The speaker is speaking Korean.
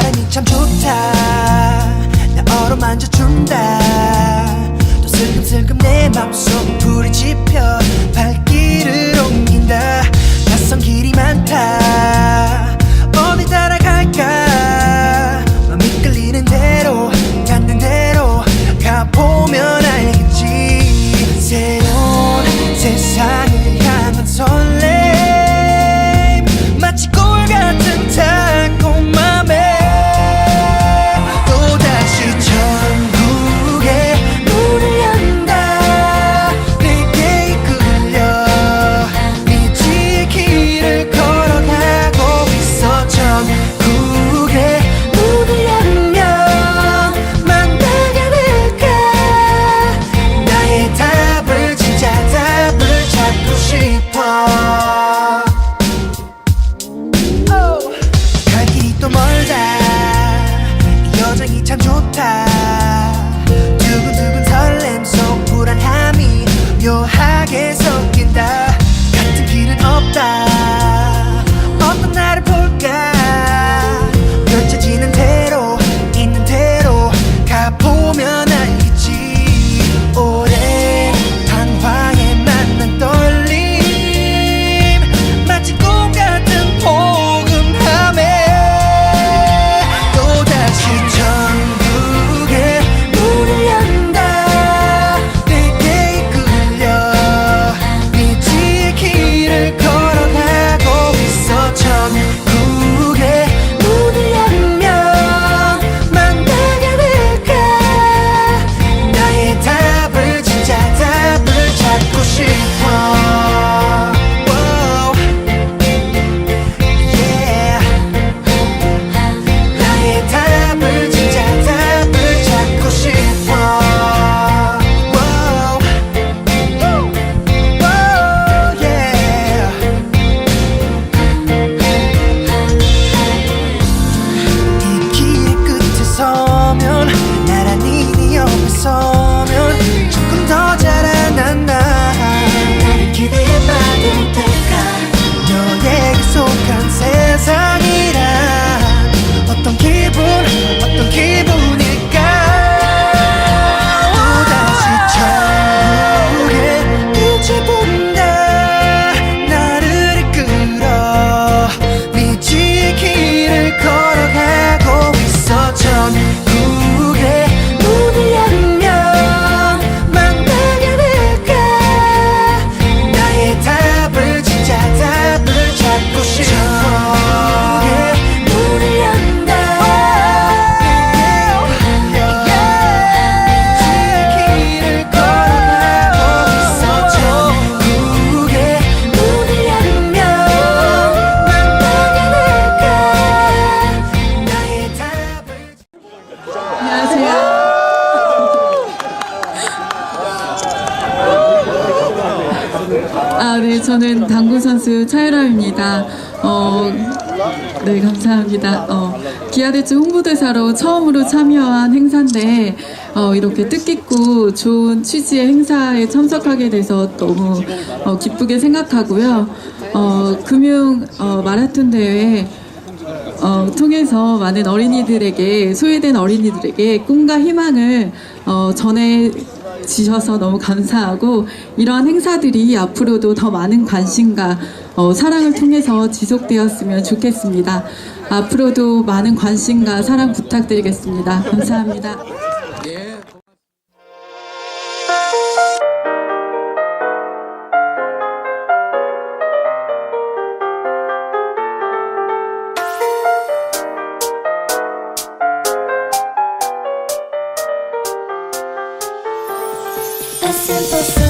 바람이 참 좋다. 나 어루만져준다. 또 슬금슬금 내 맘속 아, 네, 저는 당구 선수 차유라입니다. 어, 네, 감사합니다. 어, 기아대주 홍보대사로 처음으로 참여한 행사인데, 어, 이렇게 뜻깊고 좋은 취지의 행사에 참석하게 돼서 너무 어, 기쁘게 생각하고요. 어, 금융 어, 마라톤 대회 어, 통해서 많은 어린이들에게 소외된 어린이들에게 꿈과 희망을 어, 전해 주셔서 너무 감사하고 이러한 행사들이 앞으로도 더 많은 관심과 어, 사랑을 통해서 지속되었으면 좋겠습니다. 앞으로도 많은 관심과 사랑 부탁드리겠습니다. 감사합니다. simple stuff.